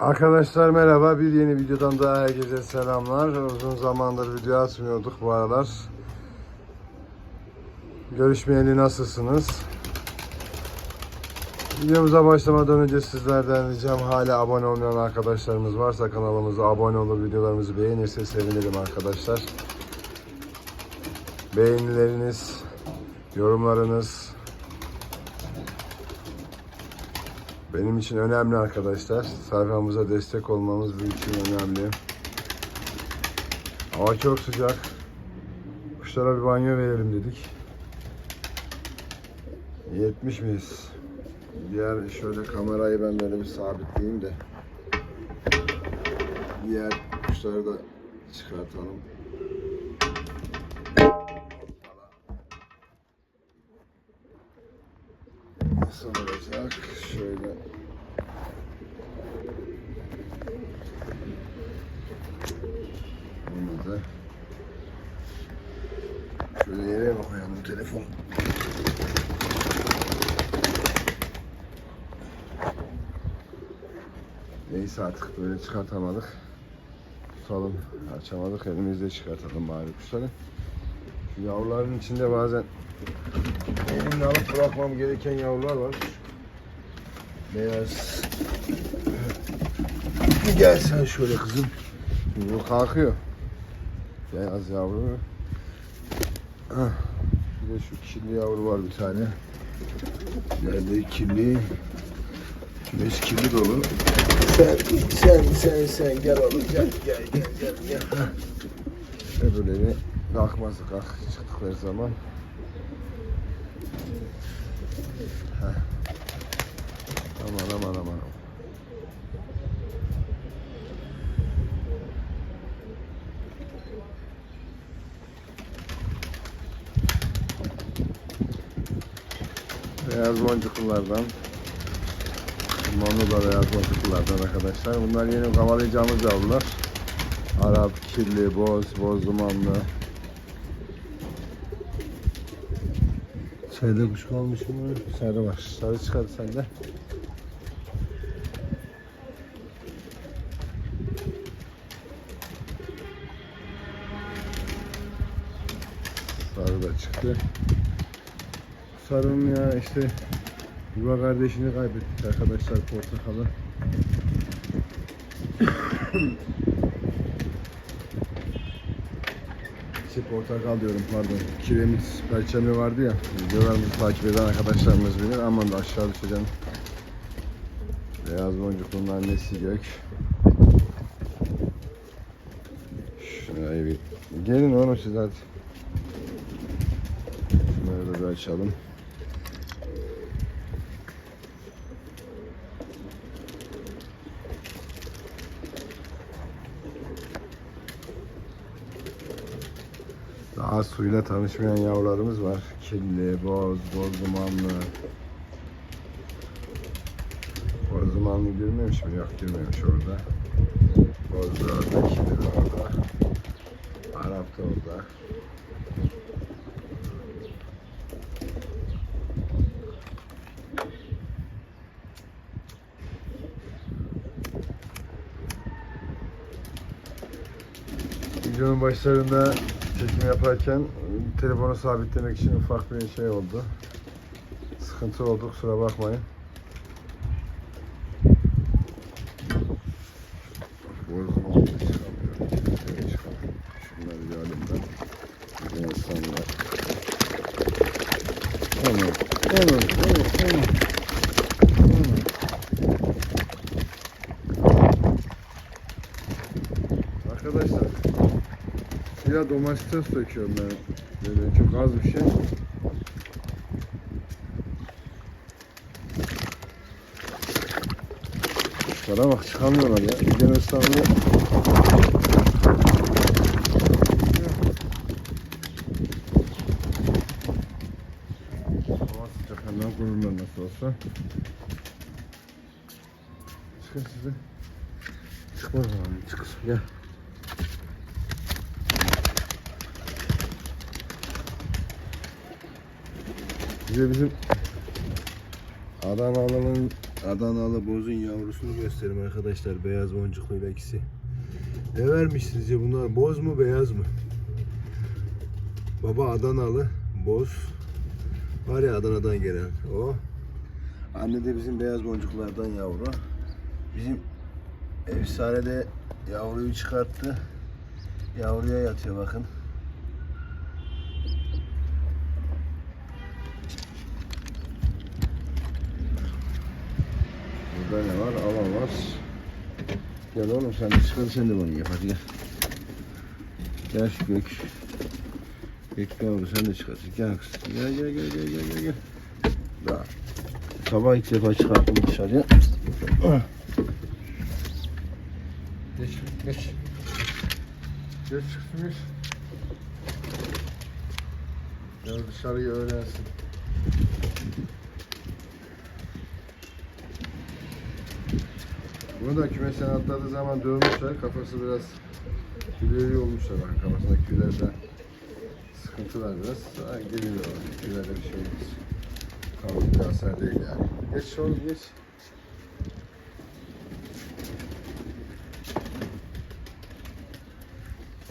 Arkadaşlar merhaba. Bir yeni videodan daha herkese selamlar. Uzun zamandır video atmıyorduk bu aralar. Görüşmeyeli nasılsınız? Videomuza başlamadan önce sizlerden ricam hala abone olmayan arkadaşlarımız varsa kanalımıza abone olur, videolarımızı beğenirse sevinirim arkadaşlar. Beğenileriniz, yorumlarınız benim için önemli arkadaşlar. Sayfamıza destek olmamız bizim için önemli. Hava çok sıcak. Kuşlara bir banyo verelim dedik. 70 miyiz? Diğer şöyle kamerayı ben böyle bir sabitleyeyim de diğer kuşları da çıkartalım. Nasıl olacak? Şöyle bunu da şöyle yere mi koyalım telefon? Neyse artık böyle çıkartamadık. Tutalım, açamadık. Elimizde çıkartalım bari kuşları. Yavruların içinde bazen elimle alıp bırakmam gereken yavrular var. Beyaz. Gel sen şöyle kızım. Bu kalkıyor. Beyaz yavru. Hah. Bir şu kirli yavru var bir tane. Nerede kirli? Güneş kirli dolu. Sen, sen, sen, sen gel oğlum gel, gel, gel, gel, gel. Heh. Öbürleri kalkmaz kalk çıktıkları zaman. Heh. Aman aman aman. Beyaz boncuklulardan Manu da beyaz boncuklulardan arkadaşlar. Bunlar yeni kavalayacağımız yavrular. Arap, kirli, boz, boz dumanlı. Şeyde kuş kalmış mı? Sarı var. Sarı çıkardı sende. Sarı da çıktı. Sarı'nın ya işte yuva kardeşini kaybettik arkadaşlar portakalı. şey portakal diyorum pardon. Kiremit perçemi vardı ya. Videolarımızı takip eden arkadaşlarımız bilir. Aman da aşağı düşeceğim. Beyaz boncuklunun annesi gök. Şurayı bir gelin oğlum siz hadi. Şunları da bir açalım. Daha suyla tanışmayan yavrularımız var. Kirli, boz, boz dumanlı. Boz dumanlı girmemiş mi? Yok girmemiş orada. Boz da orada, kirli orada. Arap da orada. Videonun başlarında çekim yaparken telefonu sabitlemek için ufak bir şey oldu. Sıkıntı oldu kusura bakmayın. Bozma çıkamıyorum. Şöyle çıkalım. Şunları bir alayım ben. Bir de insanlar. Tamam. Tamam. Tamam. Tamam. Tamam. Arkadaşlar ya domates döküyorum ben. Böyle çok az bir şey. Kuşlara bak çıkamıyorlar ya. Gene ıslandı. Hava sıcak hemen kururlar nasıl olsa. Çıkın size. Çıkmaz abi çık gel. De bizim Adanalı'nın Adanalı bozun yavrusunu göstereyim arkadaşlar. Beyaz boncukluyla ikisi. Ne vermiş sizce bunlar? Boz mu beyaz mı? Baba Adanalı boz. Var ya Adana'dan gelen o. Anne de bizim beyaz boncuklardan yavru. Bizim efsanede yavruyu çıkarttı. Yavruya yatıyor bakın. Ne var? Ava var. Gel oğlum sen de çıkar sen de bunu yap hadi gel. Gel şu gök. Gök yavru sen de çıkar. Gel kız. Gel gel gel gel gel gel. gel. Daha. Sabah ilk defa çıkarttım dışarıya. Geç geç. Geç çıksın Gel dışarıyı öğrensin. Bunu da kümesten atladığı zaman dövmüşler. Kafası biraz tüyleri olmuşlar. Bakın kafasındaki tüylerde sıkıntı var biraz. Ha, geliyor. Tüylerde bir şey olmaz. Kalıcı bir hasar değil yani. Geç oğlum geç.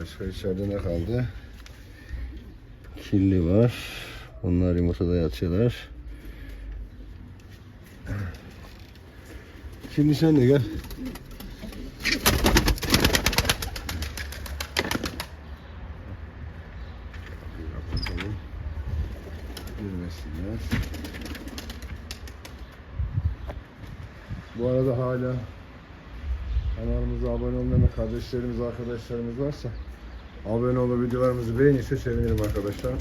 Başka içeride ne kaldı? Kirli var. Onlar yumurtada yatıyorlar. Şimdi sen de gel. Girmesinler. Bu arada hala kanalımıza abone olmayan kardeşlerimiz, arkadaşlarımız varsa abone olup videolarımızı beğenirse sevinirim arkadaşlar.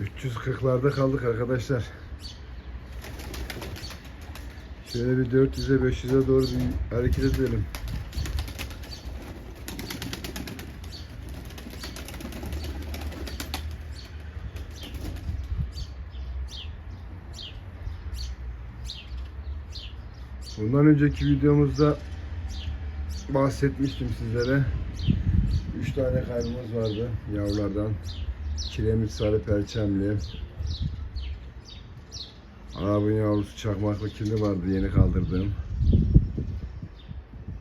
...340'larda kaldık arkadaşlar. Şöyle bir 400'e 500'e doğru bir hareket edelim. Bundan önceki videomuzda bahsetmiştim sizlere. 3 tane kaybımız vardı yavrulardan. Kiremit sarı perçemli. Arabın yavrusu çakmaklı kirli vardı yeni kaldırdığım.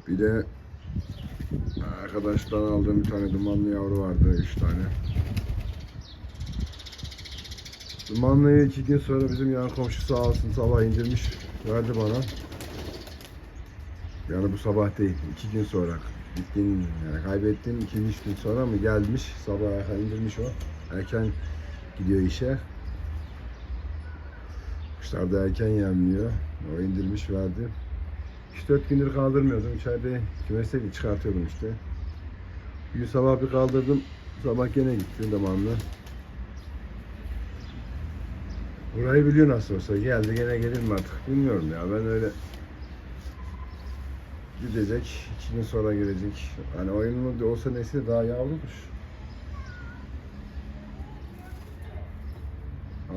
Bir de arkadaştan aldığım bir tane dumanlı yavru vardı 3 tane. Dumanlıyı iki gün sonra bizim yan komşu sağ olsun sabah indirmiş verdi bana. Yani bu sabah değil, iki gün sonra. Gittiğin, yani kaybettiğim iki üç gün sonra mı gelmiş, sabah erken indirmiş o. Erken gidiyor işe. Kuşlar da erken yemliyor. O indirmiş verdi. 3-4 gündür kaldırmıyordum. İçeride kümeste çıkartıyordum işte. Bir gün sabah bir kaldırdım. Sabah gene gitti zamanla. Burayı biliyor nasıl olsa. Geldi gene gelir mi artık bilmiyorum ya. Ben öyle gidecek. iki sonra gelecek. Hani oyunun olsa neyse daha yavrudur.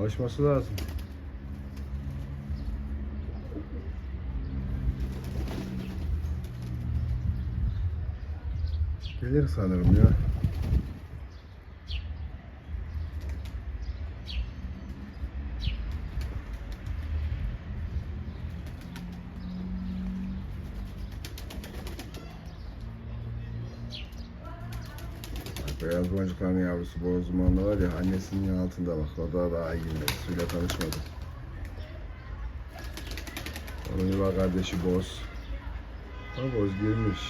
Alışması lazım. Gelir sanırım ya. Beyaz boncukların yavrusu boz dumanlı var ya annesinin altında bak o da daha girmedi. Suyla tanışmadı. Onun yuva kardeşi boz. Ha boz girmiş.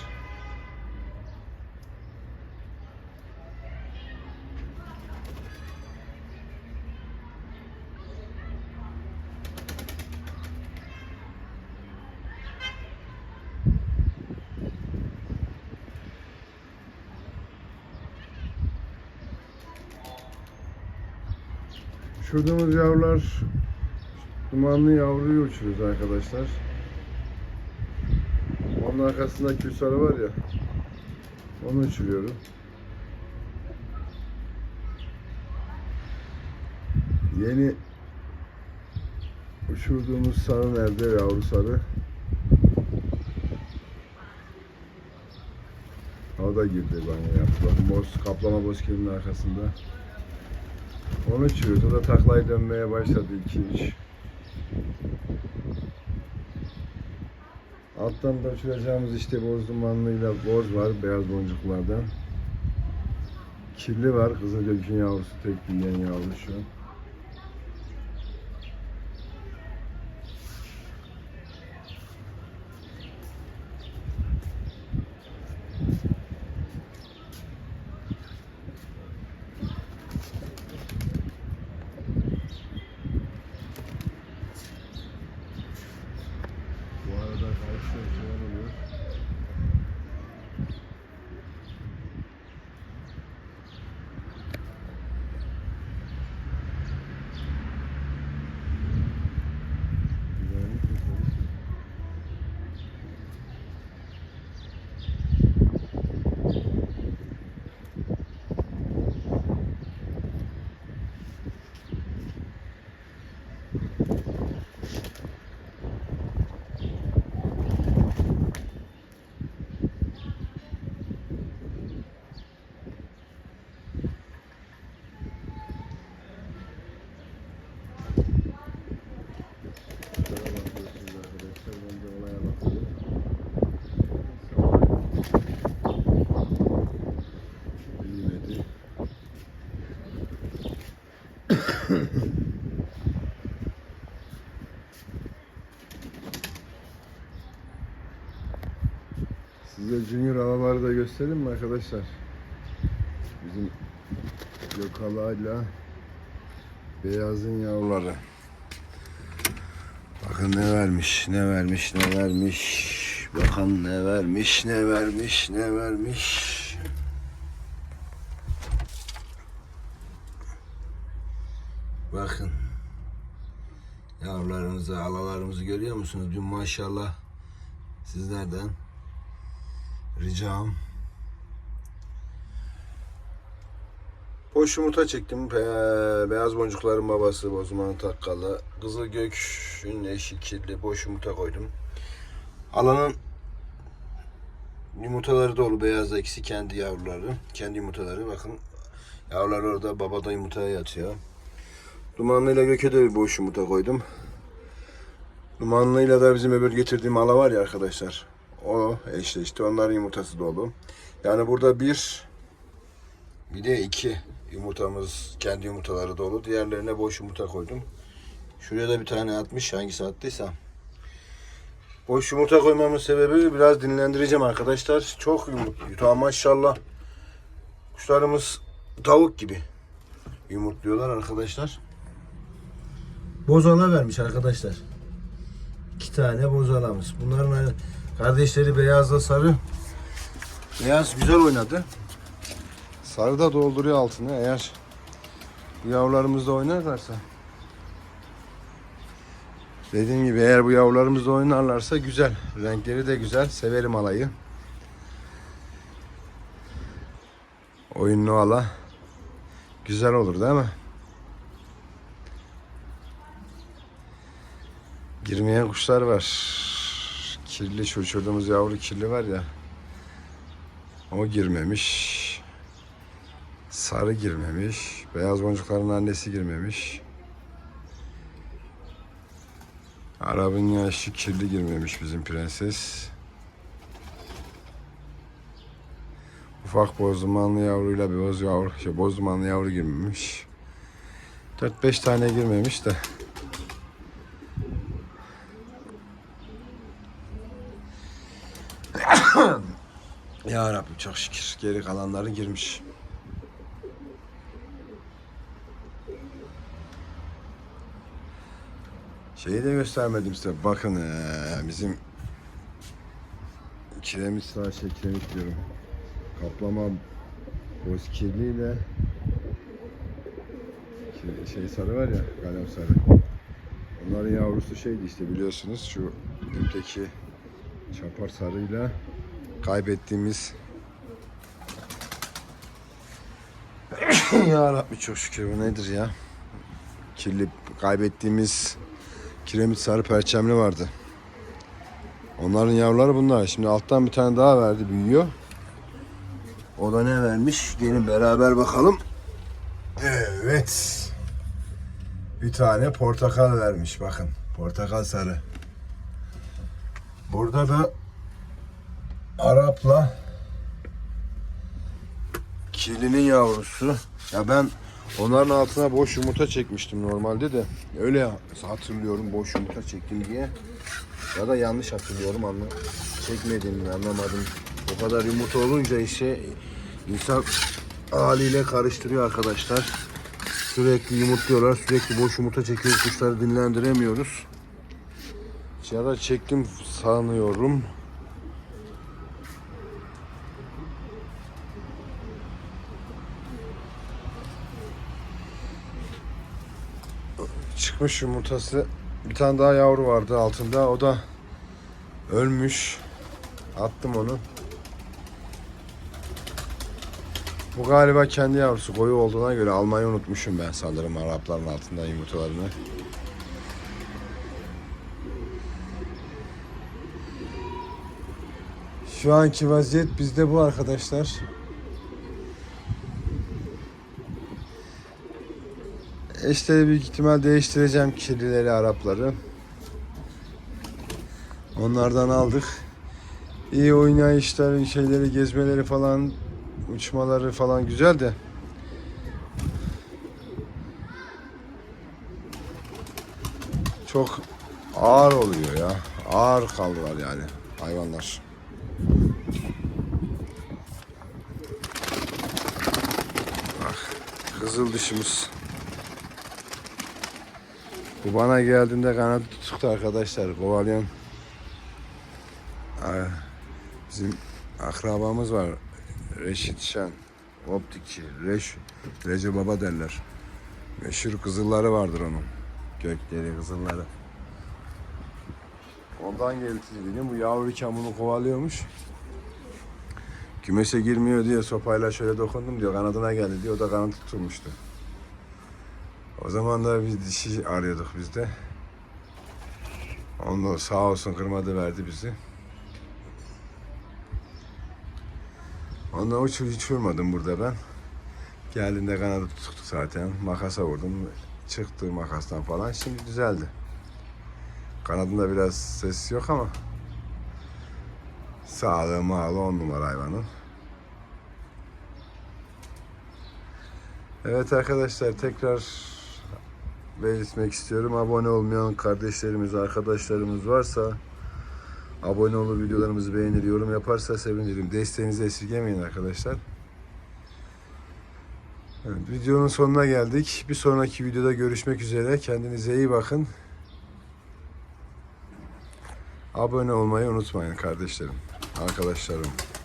Uçurduğumuz yavrular dumanlı yavruyu uçuruyoruz arkadaşlar. Onun arkasında külsarı var ya onu uçuruyorum. Yeni uçurduğumuz sarı nerede yavru sarı? O da girdi banyo yaptı. Boz, kaplama bozkirinin arkasında. Onu uçuruyoruz. O da taklayı dönmeye başladı 2-3. Alttan da uçuracağımız işte boz dumanlıyla boz var beyaz boncuklardan. Kirli var. Kızılgök'ün yavrusu tek büyüyen yavru şu an. Bu arada karşıda şeyler oluyor. Güvenlik meselesi. Şuna bakıyorsunuz arkadaşlar. Ben de olaya bakıyorum. Büyümedi. Size Junior havaları da göstereyim mi arkadaşlar? Bizim Gökalay'la Beyazın yavruları. Bakın ne vermiş, ne vermiş, ne vermiş. Bakın ne vermiş, ne vermiş, ne vermiş. Bakın. Yavrularımızı, alalarımızı görüyor musunuz? Dün maşallah sizlerden ricam. Boş yumurta çektim. Be- Beyaz boncukların babası Bozman Takkalı. Kızıl gökün eşi kirli boş yumurta koydum. Alanın yumurtaları dolu. Beyazda ikisi kendi yavruları. Kendi yumurtaları. Bakın yavrular orada babada yumurtaya yatıyor. Dumanlıyla göke de bir boş yumurta koydum. Dumanlıyla da bizim öbür getirdiğim ala var ya arkadaşlar. O eşleşti. Onların yumurtası dolu. Yani burada bir bir de iki yumurtamız kendi yumurtaları dolu. Diğerlerine boş yumurta koydum. Şuraya da bir tane atmış hangisi attıysa. Boş yumurta koymamın sebebi biraz dinlendireceğim arkadaşlar. Çok yumurtluyor. maşallah. Kuşlarımız tavuk gibi yumurtluyorlar arkadaşlar. Bozala vermiş arkadaşlar. İki tane bozalamız. Bunların kardeşleri beyazla sarı. Beyaz güzel oynadı. Sarı da dolduruyor altını eğer bu yavrularımız da oynarlarsa. Dediğim gibi eğer bu yavrularımız da oynarlarsa güzel. Renkleri de güzel. Severim alayı. Oyunlu ala. Güzel olur değil mi? Girmeyen kuşlar var. Kirli şu yavru kirli var ya. O girmemiş. Sarı girmemiş. Beyaz boncukların annesi girmemiş. Arabın yaşı kirli girmemiş bizim prenses. Ufak boz dumanlı yavruyla bir boz yavru, şey, boz dumanlı yavru girmemiş. 4-5 tane girmemiş de. ya Rabbi çok şükür geri kalanları girmiş. Şeyi de göstermedim size. Bakın ee, bizim kiremit sağ şey kiremit diyorum. Kaplama boz kirliyle ki- şey sarı var ya kalem sarı. Onların yavrusu şeydi işte biliyorsunuz şu dipteki çapar sarıyla kaybettiğimiz ya Rabbi çok şükür bu nedir ya? Kirli kaybettiğimiz kiremit sarı perçemli vardı. Onların yavruları bunlar. Şimdi alttan bir tane daha verdi büyüyor. O da ne vermiş? Gelin beraber bakalım. Evet. bir tane portakal vermiş bakın. Portakal sarı. Burada da Arap'la kirlinin yavrusu. Ya ben onların altına boş yumurta çekmiştim normalde de. Öyle hatırlıyorum boş yumurta çektim diye. Ya da yanlış hatırlıyorum anla. Çekmediğimi anlamadım. O kadar yumurta olunca işte insan haliyle karıştırıyor arkadaşlar. Sürekli yumurtluyorlar. Sürekli boş yumurta çekiyoruz. Kuşları dinlendiremiyoruz. Ya da çektim sanıyorum. Çıkmış yumurtası. Bir tane daha yavru vardı altında. O da ölmüş. Attım onu. Bu galiba kendi yavrusu koyu olduğuna göre almayı unutmuşum ben sanırım Arapların altında yumurtalarını. Şu anki vaziyet bizde bu arkadaşlar. İşte büyük ihtimal değiştireceğim kirlileri Arapları. Onlardan aldık. İyi oynayışları, şeyleri, gezmeleri falan, uçmaları falan güzel de. Çok ağır oluyor ya. Ağır kaldılar yani hayvanlar. Bak, kızıl dişimiz. Bu bana geldiğinde kanadı tuttu arkadaşlar. Kovalayan Ay, bizim akrabamız var. Reşit Şen. Optikçi. Reş, Recep Baba derler. Meşhur kızılları vardır onun. Gökleri kızılları. Ondan geldi. Bu yavruyken bunu kovalıyormuş. Kümese girmiyor diye sopayla şöyle dokundum diyor. Kanadına geldi diyor. O da kanadı tutulmuştu. O zaman da biz dişi arıyorduk biz de. Onu sağ olsun kırmadı verdi bizi. Ondan uç hiç vurmadım burada ben. Geldiğinde kanadı tuttu zaten. Makasa vurdum. Çıktı makastan falan. Şimdi düzeldi. Kanadında biraz ses yok ama sağlığı mağlı on numara hayvanın. Evet arkadaşlar tekrar belirtmek istiyorum. Abone olmayan kardeşlerimiz, arkadaşlarımız varsa abone olup videolarımızı beğenir, yorum yaparsa sevinirim. Desteğinizi esirgemeyin arkadaşlar. Evet, videonun sonuna geldik. Bir sonraki videoda görüşmek üzere. Kendinize iyi bakın. Abone olmayı unutmayın kardeşlerim, arkadaşlarım.